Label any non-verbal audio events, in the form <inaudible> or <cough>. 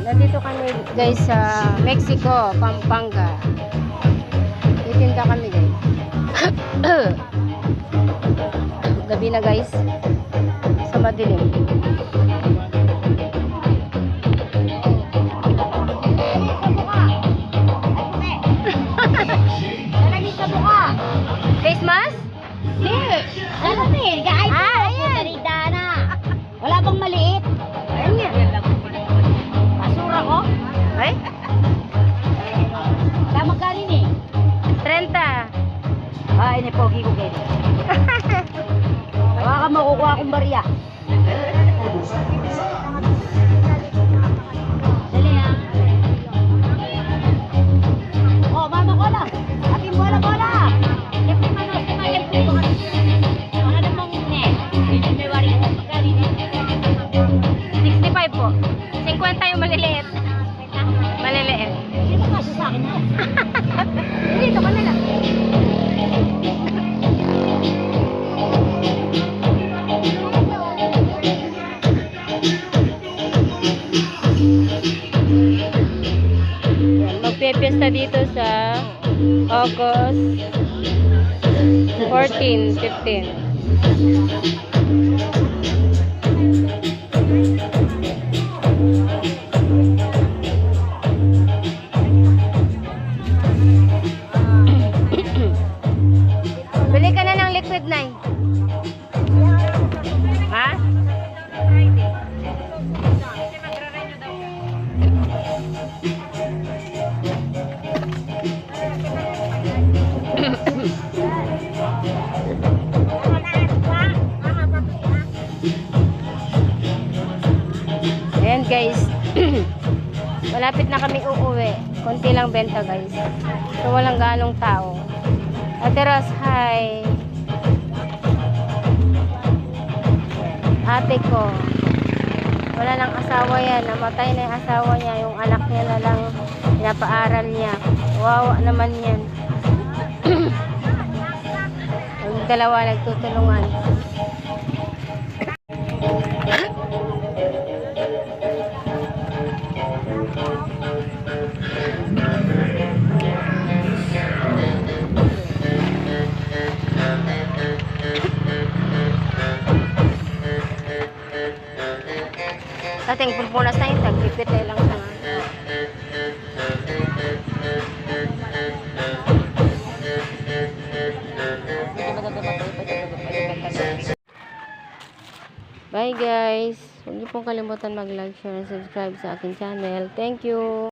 Nandito kami guys sa Mexico, Pampanga. Titinda kami guys. <coughs> Gabi na guys. Sa madilim. Face mask? Hindi. Ano eh? Ah, ini pogi ko kayo. Baka makukuha akong barya. Dali ha. Oh, mama ko na. Ating bola bola. Lipi manos, kumain po ko. Ano namang ne? Wari ko magkali. 65 po. 50 yung. Maliliit. Magpipiesta dito sa August 14, 15. Ayan guys. <clears throat> Malapit na kami uuwi. Konti lang benta guys. So walang ganong tao. Ate Ros, hi. Ate ko. Wala nang asawa yan. Namatay na yung asawa niya. Yung anak niya na lang pinapaaral niya. Wawa naman yan. <clears throat> Yung dalawa nagtutulungan. Dating pulpunas na yun, tagpipit na lang sa Bye guys! Huwag niyo pong kalimutan mag-like, share, and subscribe sa aking channel. Thank you!